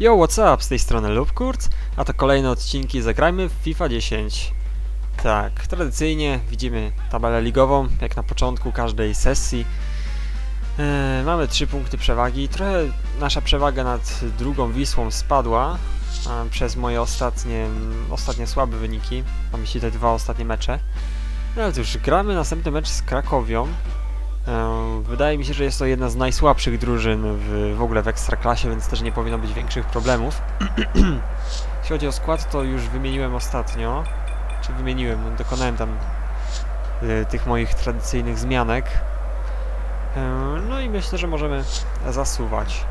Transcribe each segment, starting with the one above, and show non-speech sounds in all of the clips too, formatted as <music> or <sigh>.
Yo, what's up? Z tej strony Lubkurt, a to kolejne odcinki Zagrajmy w FIFA 10. Tak, tradycyjnie widzimy tabelę ligową, jak na początku każdej sesji. E, mamy 3 punkty przewagi. Trochę nasza przewaga nad drugą Wisłą spadła przez moje ostatnie, ostatnie słabe wyniki. Mam myśli te dwa ostatnie mecze. No ale cóż, gramy następny mecz z Krakowią. Wydaje mi się, że jest to jedna z najsłabszych drużyn w, w ogóle w Ekstraklasie, więc też nie powinno być większych problemów. <clears throat> Jeśli chodzi o skład, to już wymieniłem ostatnio. Czy wymieniłem? No, dokonałem tam y, tych moich tradycyjnych zmianek. No i myślę, że możemy zasuwać.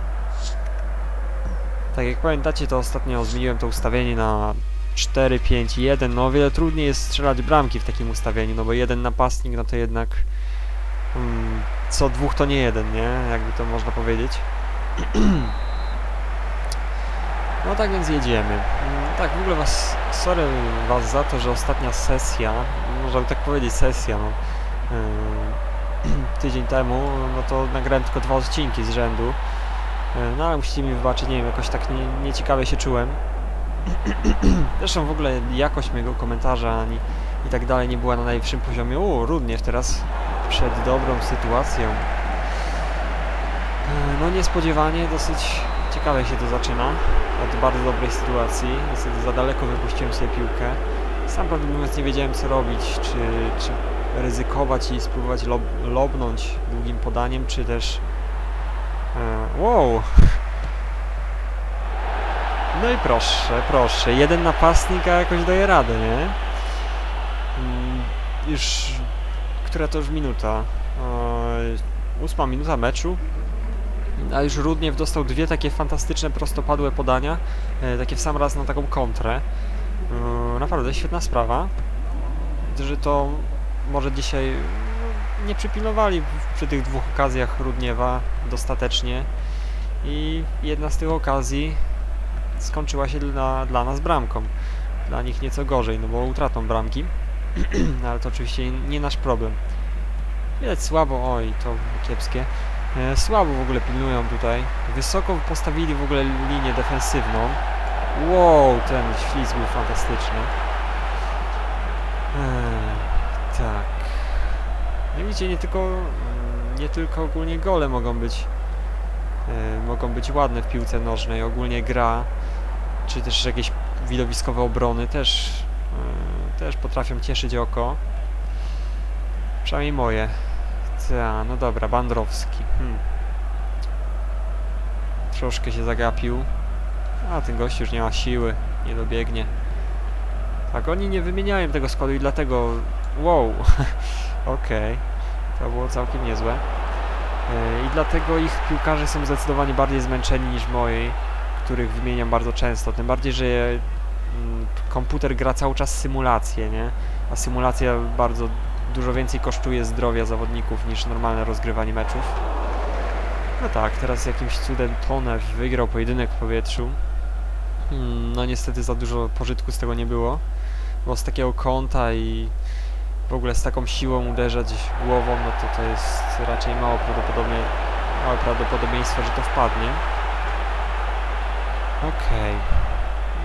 Tak jak pamiętacie, to ostatnio zmieniłem to ustawienie na 4, 5, 1. No o wiele trudniej jest strzelać bramki w takim ustawieniu, no bo jeden napastnik, no to jednak co dwóch to nie jeden, nie? Jakby to można powiedzieć. <clears throat> No tak więc jedziemy. Mm, Tak, w ogóle was, sorry was za to, że ostatnia sesja, można by tak powiedzieć sesja, no, yy, <clears throat> tydzień temu, no to nagrałem tylko dwa odcinki z rzędu. Yy, No ale musicie mi wybaczyć, nie wiem, jakoś tak nie, nieciekawie się czułem. <clears throat> Zresztą w ogóle jakość mojego komentarza ani i tak dalej nie była na najwyższym poziomie. O, również teraz przed dobrą sytuacją. E, No niespodziewanie, dosyć ciekawe się to zaczyna. Od bardzo dobrej sytuacji. Niestety za daleko wypuściłem sobie piłkę. Sam prawdę mówiąc nie wiedziałem co robić, czy, czy ryzykować i spróbować lob, lobnąć długim podaniem, czy też... E, wow! No i proszę, proszę. Jeden napastnik, a jakoś daje radę, nie? Mm, Już... Która to już minuta? E, ósma minuta meczu. A już Rudniew dostał dwie takie fantastyczne, prostopadłe podania. E, takie w sam raz na taką kontrę. E, naprawdę świetna sprawa. Że to może dzisiaj no, nie przypilnowali przy tych dwóch okazjach Rudniewa dostatecznie. I jedna z tych okazji skończyła się dla, dla nas bramką. Dla nich nieco gorzej, no bo utratą bramki. <clears throat> No, ale to oczywiście nie nasz problem. Widać słabo, oj, to kiepskie. E, słabo w ogóle pilnują tutaj. Wysoko postawili w ogóle linię defensywną. Wow, ten ślizg był fantastyczny. Eee, tak. No widzicie, nie tylko, mm, nie tylko ogólnie gole mogą być e, mogą być ładne w piłce nożnej. Ogólnie gra, czy też jakieś widowiskowe obrony też, e, też potrafią cieszyć oko. Przynajmniej moje. Ta, no dobra, Bandrowski. Hmm. Troszkę się zagapił. A ten gość już nie ma siły, nie dobiegnie. Tak, oni nie wymieniają tego składu i dlatego... Wow! <laughs> Okej. To było całkiem niezłe. E, I dlatego ich piłkarze są zdecydowanie bardziej zmęczeni niż moi, których wymieniam bardzo często. Tym bardziej, że komputer gra cały czas symulację, nie? A symulacja bardzo dużo więcej kosztuje zdrowia zawodników niż normalne rozgrywanie meczów. No tak, teraz jakimś cudem Tonew wygrał pojedynek w powietrzu. Hmm, No niestety za dużo pożytku z tego nie było, bo z takiego kąta i w ogóle z taką siłą uderzać głową, no to to jest raczej mało prawdopodobne, małe prawdopodobieństwo, że to wpadnie. Okej.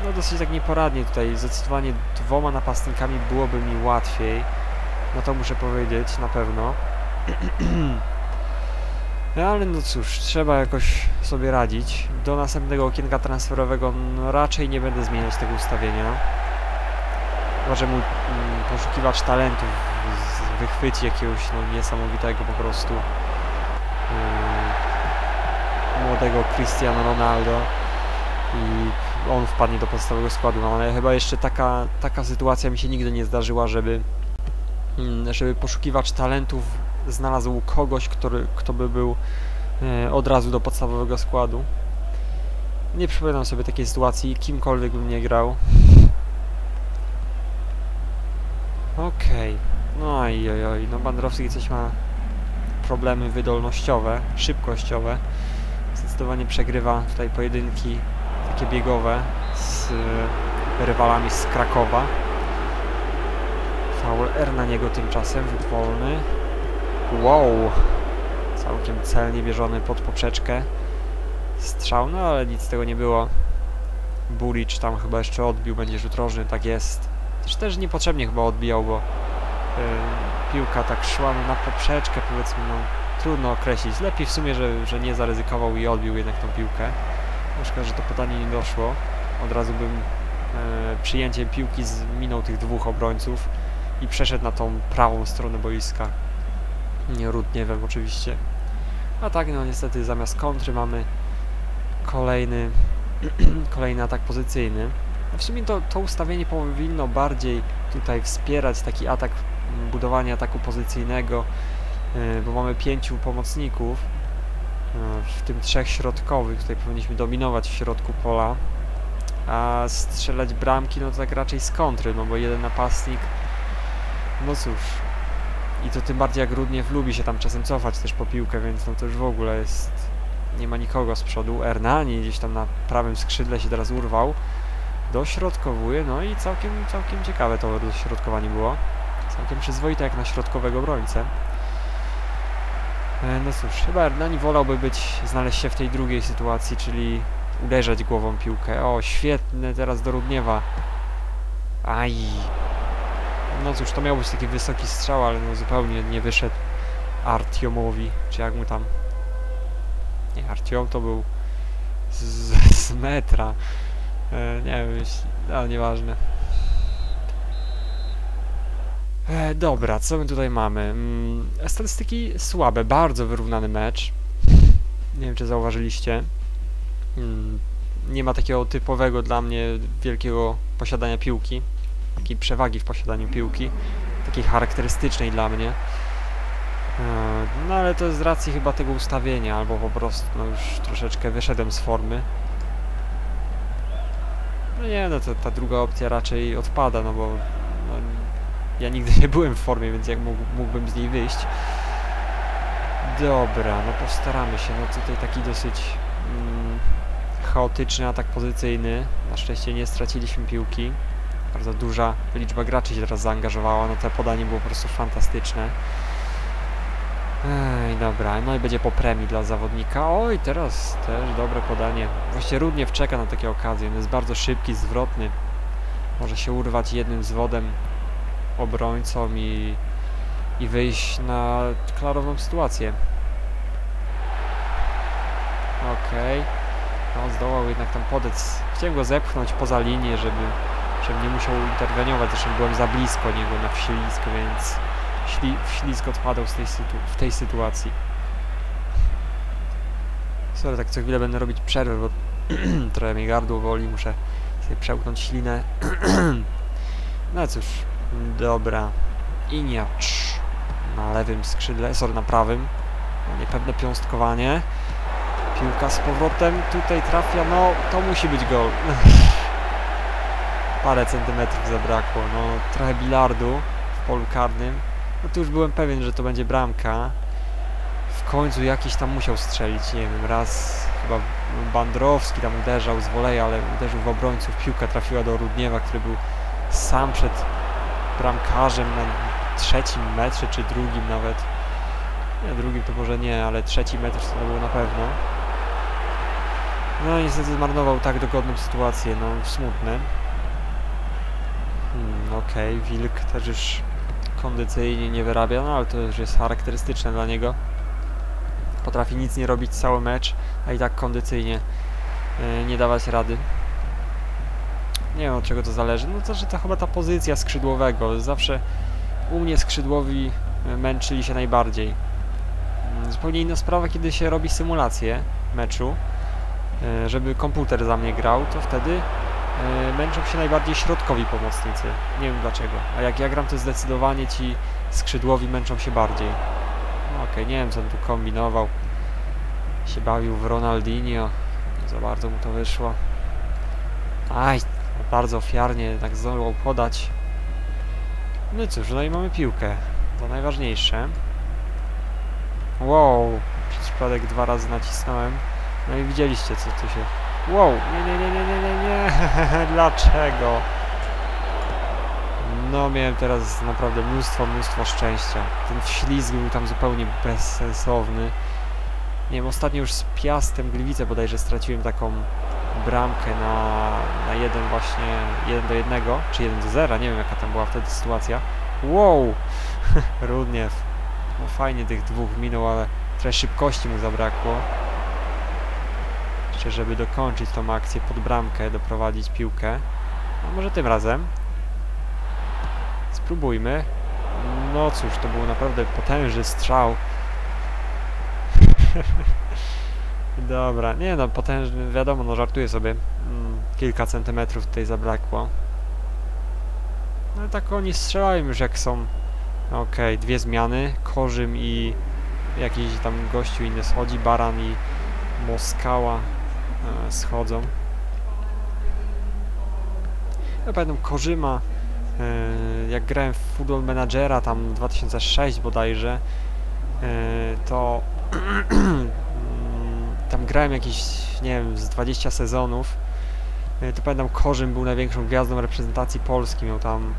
No dosyć tak nieporadnie tutaj, zdecydowanie dwoma napastnikami byłoby mi łatwiej. No to muszę powiedzieć, na pewno. <clears throat> No ale no cóż, trzeba jakoś sobie radzić. Do następnego okienka transferowego no, raczej nie będę zmieniać tego ustawienia. Chyba, że mój mm, poszukiwacz talentów wychwyci jakiegoś no, niesamowitego po prostu yy, młodego Cristiano Ronaldo i on wpadnie do podstawowego składu, no ale chyba jeszcze taka, taka sytuacja mi się nigdy nie zdarzyła, żeby mm, żeby poszukiwacz talentów znalazł kogoś, który, kto by był e, od razu do podstawowego składu. Nie przypominam sobie takiej sytuacji, kimkolwiek bym nie grał. Okej. No i oj, no Bandrowski coś ma problemy wydolnościowe, szybkościowe. Zdecydowanie przegrywa tutaj pojedynki takie biegowe z rywalami z Krakowa. Foul R na niego tymczasem, rzut wolny. Wow! Całkiem celnie bierzony pod poprzeczkę. strzał, no ale nic z tego nie było. Buric tam chyba jeszcze odbił, będzie rzut rożny, tak jest. Też też niepotrzebnie chyba odbijał, bo yy, piłka tak szła no, na poprzeczkę, powiedzmy, no trudno określić. Lepiej w sumie, że, że nie zaryzykował i odbił jednak tą piłkę. Szkoda, że to podanie nie doszło. Od razu bym e, przyjęciem piłki minął tych dwóch obrońców i przeszedł na tą prawą stronę boiska. Nie ród, nie wiem oczywiście. A tak, no niestety zamiast kontry mamy kolejny, <clears throat> kolejny atak pozycyjny. W sumie to, to ustawienie powinno bardziej tutaj wspierać taki atak, budowanie ataku pozycyjnego, yy, bo mamy pięciu pomocników, w tym trzech środkowych, tutaj powinniśmy dominować w środku pola, a strzelać bramki, no to tak raczej z kontry, no bo jeden napastnik, no cóż, i to tym bardziej jak Rudniew lubi się tam czasem cofać też po piłkę, więc no to już w ogóle jest... Nie ma nikogo z przodu. Ernani gdzieś tam na prawym skrzydle się teraz urwał. Dośrodkowuje, no i całkiem, całkiem ciekawe to dośrodkowanie było. Całkiem przyzwoite jak na środkowego obrońcę. E, no cóż, chyba Ernani wolałby być, znaleźć się w tej drugiej sytuacji, czyli uderzać głową piłkę. O, świetne teraz do Rudniewa. Aj, no cóż, to miał być taki wysoki strzał, ale no zupełnie nie wyszedł Artiomowi, czy jak mu tam... Nie, Artiom to był z, z metra. E, nie wiem, ale nieważne. E, dobra, co my tutaj mamy? Mm, statystyki słabe, bardzo wyrównany mecz. Nie wiem, czy zauważyliście. Mm, nie ma takiego typowego dla mnie wielkiego posiadania piłki takiej przewagi w posiadaniu piłki, takiej charakterystycznej dla mnie. E, no ale to z racji chyba tego ustawienia, albo po prostu no, już troszeczkę wyszedłem z formy. No nie, no to ta druga opcja raczej odpada, no bo no, ja nigdy nie byłem w formie, więc jak mógł, mógłbym z niej wyjść. Dobra, no postaramy się, no tutaj taki dosyć mm, chaotyczny atak pozycyjny. Na szczęście nie straciliśmy piłki. Bardzo duża liczba graczy się teraz zaangażowała, no te podanie było po prostu fantastyczne. Ej, dobra, no i będzie po premii dla zawodnika. Oj, teraz też dobre podanie. Właśnie Rudniew czeka na takie okazje. On jest bardzo szybki, zwrotny. Może się urwać jednym zwodem obrońcą i, i wyjść na klarowną sytuację. Okej. Okay. No, zdołał jednak tam podec. Chciałem go zepchnąć poza linię, żeby żebym nie musiał interweniować, zresztą byłem za blisko niego na wślizg, więc śli ślizg odpadał z tej w tej sytuacji. Sorry, tak co chwilę będę robić przerwę, bo <clears throat> trochę mi gardło woli, muszę sobie przełknąć ślinę. <clears throat> no cóż, dobra. Iniacz na lewym skrzydle, sorry, na prawym. No, niepewne piąstkowanie. Piłka z powrotem tutaj trafia, no to musi być gol. <laughs> parę centymetrów zabrakło. No, trochę bilardu w polu karnym. No tu już byłem pewien, że to będzie bramka. W końcu jakiś tam musiał strzelić, nie wiem, raz chyba Bandrowski tam uderzał z woleja, ale uderzył w obrońców. Piłka trafiła do Rudniewa, który był sam przed bramkarzem na trzecim metrze, czy drugim nawet. Nie, drugim to może nie, ale trzeci metr to było na pewno. No niestety zmarnował tak dogodną sytuację, no smutne. Hmm, Okej, okay. Wilk też już kondycyjnie nie wyrabia, no ale to już jest charakterystyczne dla niego. Potrafi nic nie robić cały mecz, a i tak kondycyjnie yy, nie dawać rady. Nie wiem od czego to zależy, no to, że to chyba ta pozycja skrzydłowego. Zawsze u mnie skrzydłowi e, męczyli się najbardziej. Hmm, zupełnie inna sprawa, kiedy się robi symulację meczu, yy, żeby komputer za mnie grał, to wtedy E, męczą się najbardziej środkowi pomocnicy. Nie wiem dlaczego. A jak ja gram, to zdecydowanie ci skrzydłowi męczą się bardziej. No okej, okay, nie wiem co on tu kombinował. Się bawił w Ronaldinho. Nie za bardzo mu to wyszło. Aj, bardzo ofiarnie tak zdążył podać. No cóż, no i mamy piłkę. To najważniejsze. Wow, przypadek dwa razy nacisnąłem. No i widzieliście co tu się Wow, nie, nie, nie, nie, nie, nie, nie. <laughs> Dlaczego? No, miałem teraz naprawdę mnóstwo, mnóstwo szczęścia. Ten ślizg był tam zupełnie bezsensowny. Nie wiem, ostatnio już z Piastem Gliwice bodajże straciłem taką bramkę na, na jeden właśnie, 1 do 1, czy 1 do 0, nie wiem jaka tam była wtedy sytuacja. Wow! <laughs> Rudniew. No fajnie tych dwóch minął, ale trochę szybkości mu zabrakło. Jeszcze żeby dokończyć tą akcję pod bramkę, doprowadzić piłkę. No może tym razem. Spróbujmy. No cóż, to był naprawdę potężny strzał. <laughs> Dobra, nie no, potężny, wiadomo, no żartuję sobie. Mm, kilka centymetrów tutaj zabrakło. No tak oni strzelają już jak są. Okej, dwie zmiany. Korzym i jakiś tam gościu inny schodzi. Baran i Moskała e, schodzą. Ja pamiętam Korzyma, e, jak grałem w Football Managera tam 2006 bodajże, e, to <clears throat> tam grałem jakieś, nie wiem, z 20 sezonów. E, to pamiętam Korzym był największą gwiazdą reprezentacji Polski, miał tam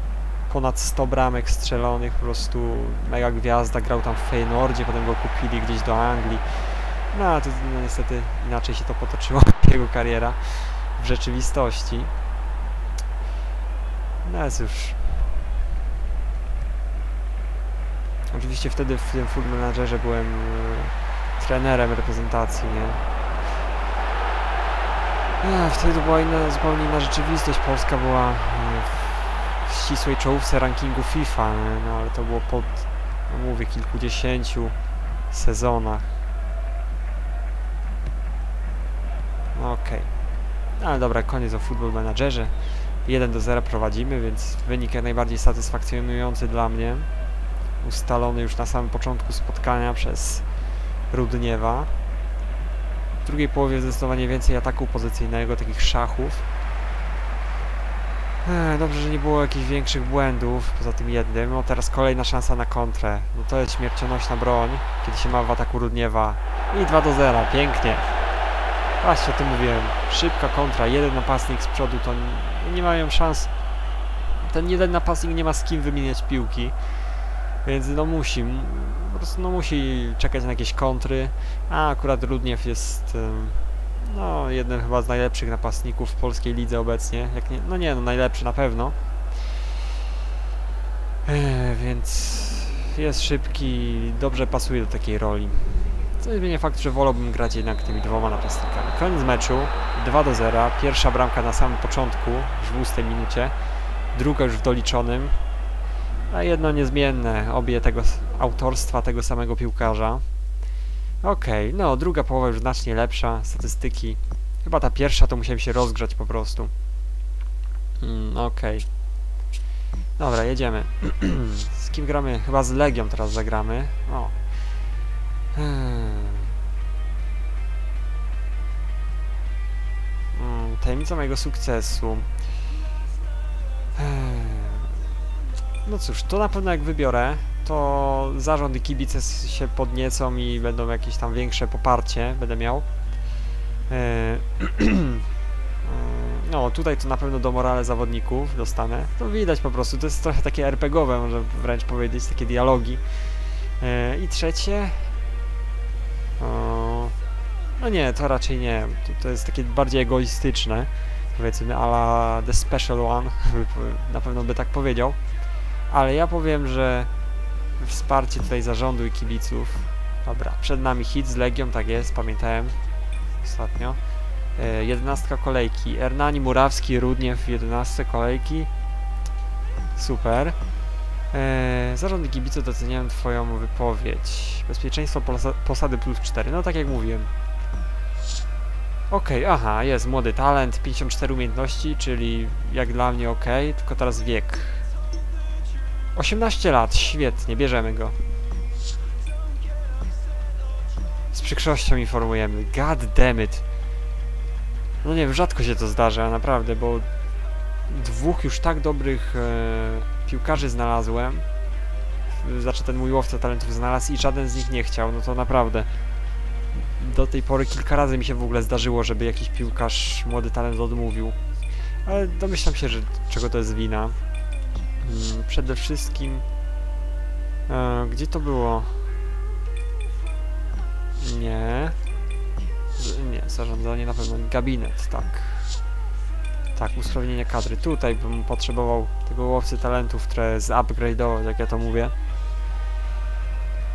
ponad 100 bramek strzelonych, po prostu mega gwiazda, grał tam w Feyenoordzie, potem go kupili gdzieś do Anglii. No, a to no, niestety inaczej się to potoczyło, <laughs> jego kariera w rzeczywistości. No cóż. Oczywiście wtedy w tym Food Managerze byłem e, trenerem reprezentacji, nie? A, wtedy to była inna, zupełnie inna rzeczywistość. Polska była e, w ścisłej czołówce rankingu FIFA, no ale to było po, no mówię, kilkudziesięciu sezonach. Okej. Okay. Ale dobra, koniec o Football Managerze. 1 do 0 prowadzimy, więc wynik jak najbardziej satysfakcjonujący dla mnie. Ustalony już na samym początku spotkania przez Rudniewa. W drugiej połowie zdecydowanie więcej ataku pozycyjnego, takich szachów. Ech, dobrze, że nie było jakichś większych błędów, poza tym jednym. No teraz kolejna szansa na kontrę. No to jest śmiercionośna broń, kiedy się ma w ataku Rudniewa. I 2 do 0, pięknie. Właśnie o tym mówiłem. Szybka kontra, jeden napastnik z przodu, to nie mają szans. Ten jeden napastnik nie ma z kim wymieniać piłki. Więc no musi, po prostu no musi czekać na jakieś kontry. A akurat Rudniew jest no jednym chyba z najlepszych napastników w polskiej lidze obecnie. Nie, no nie, no najlepszy na pewno. E, więc jest szybki, dobrze pasuje do takiej roli. Co zmienia fakt, że wolałbym grać jednak tymi dwoma napastnikami. Koniec meczu, 2 do 0. Pierwsza bramka na samym początku, w 8 minucie. Druga już w doliczonym. A jedno niezmienne, obie tego autorstwa tego samego piłkarza. Okej, okay, no druga połowa już znacznie lepsza, statystyki. Chyba ta pierwsza to musiałem się rozgrzać po prostu. Mm, Okej. Okay. Dobra, jedziemy. <clears throat> z kim gramy? Chyba z Legią teraz zagramy. O, Hmm. Hmm, tajemnica mojego sukcesu. Hmm. No cóż, to na pewno jak wybiorę, to zarząd i kibice się podniecą i będą jakieś tam większe poparcie będę miał. <clears throat> No, tutaj to na pewno do morale zawodników dostanę. To widać po prostu, to jest trochę takie RPGowe, może wręcz powiedzieć, takie dialogi. I trzecie, no nie, to raczej nie. To, to jest takie bardziej egoistyczne, powiedzmy, ala The Special One, <laughs> na pewno by tak powiedział. Ale ja powiem, że wsparcie tutaj zarządu i kibiców. Dobra, przed nami hit z Legią, tak jest, pamiętałem ostatnio. E, jedenastka kolejki. Ernani, Murawski, Rudniew, 11 kolejki. Super. Eee, zarząd i kibice doceniają Twoją wypowiedź. Bezpieczeństwo posady plus 4. No tak jak mówiłem. Okej, okay, aha, jest młody talent, 54 umiejętności, czyli jak dla mnie ok, tylko teraz wiek. 18 lat, świetnie, bierzemy go. Z przykrością informujemy. God damn it. No nie wiem, rzadko się to zdarza, naprawdę, bo dwóch już tak dobrych e, piłkarzy znalazłem. Znaczy ten mój łowca talentów znalazł i żaden z nich nie chciał, no to naprawdę. Do tej pory kilka razy mi się w ogóle zdarzyło, żeby jakiś piłkarz młody talent odmówił. Ale domyślam się, że czego to jest wina. Hmm, przede wszystkim... E, gdzie to było? Nie. Nie, zarządzanie na pewno. Gabinet, tak. Tak, usprawnienie kadry. Tutaj bym potrzebował tego łowcy talentów, które zupgrade'ować, jak ja to mówię.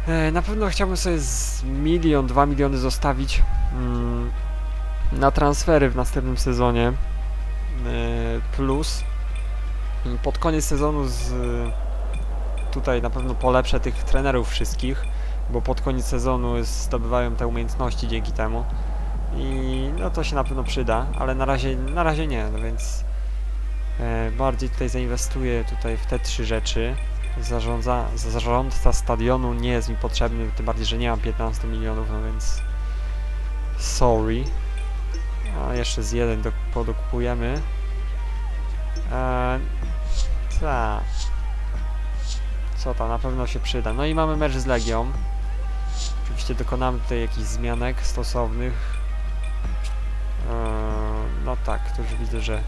E, na pewno chciałbym sobie z milion, dwa miliony zostawić mm, na transfery w następnym sezonie. E, plus mm, pod koniec sezonu z tutaj na pewno polepszę tych trenerów wszystkich, bo pod koniec sezonu zdobywają te umiejętności dzięki temu. I no to się na pewno przyda, ale na razie, na razie nie, no więc e, bardziej tutaj zainwestuję tutaj w te trzy rzeczy. Zarządza, zarządca stadionu nie jest mi potrzebny, tym bardziej, że nie mam 15 milionów, no więc sorry. A jeszcze z jeden do, podokupujemy. E, tak. Co tam, na pewno się przyda. No i mamy mecz z Legią. Oczywiście dokonamy tutaj jakichś zmianek stosownych. Eee, no tak, to już widzę, że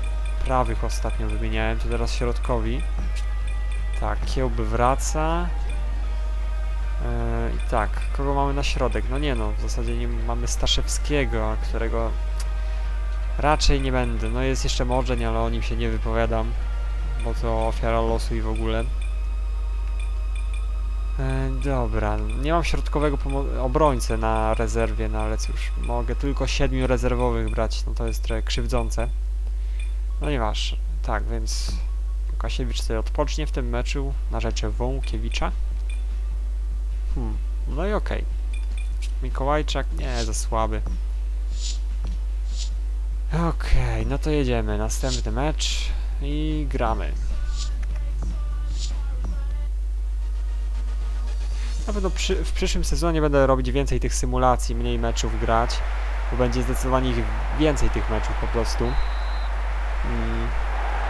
prawych ostatnio wymieniałem, to teraz środkowi. Tak, Kiełby wraca. Eee, I tak, kogo mamy na środek? No nie no, w zasadzie nie mamy Staszewskiego, którego raczej nie będę. No jest jeszcze Morzeń, ale o nim się nie wypowiadam, bo to ofiara losu i w ogóle. E, dobra, nie mam środkowego obrońcę na rezerwie, no ale cóż, mogę tylko siedmiu rezerwowych brać, no to jest trochę krzywdzące. No tak, więc Łukasiewicz sobie odpocznie w tym meczu na rzeczy Wąkiewicza. Hmm, no i okej. Mikołajczak, nie, za słaby. Okej, no to jedziemy, następny mecz i gramy. Na pewno przy, w przyszłym sezonie będę robić więcej tych symulacji, mniej meczów grać, bo będzie zdecydowanie ich więcej tych meczów po prostu. Mm,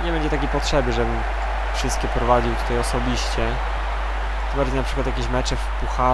nie będzie takiej potrzeby, żebym wszystkie prowadził tutaj osobiście. Tym bardziej na przykład jakieś mecze w pucharze.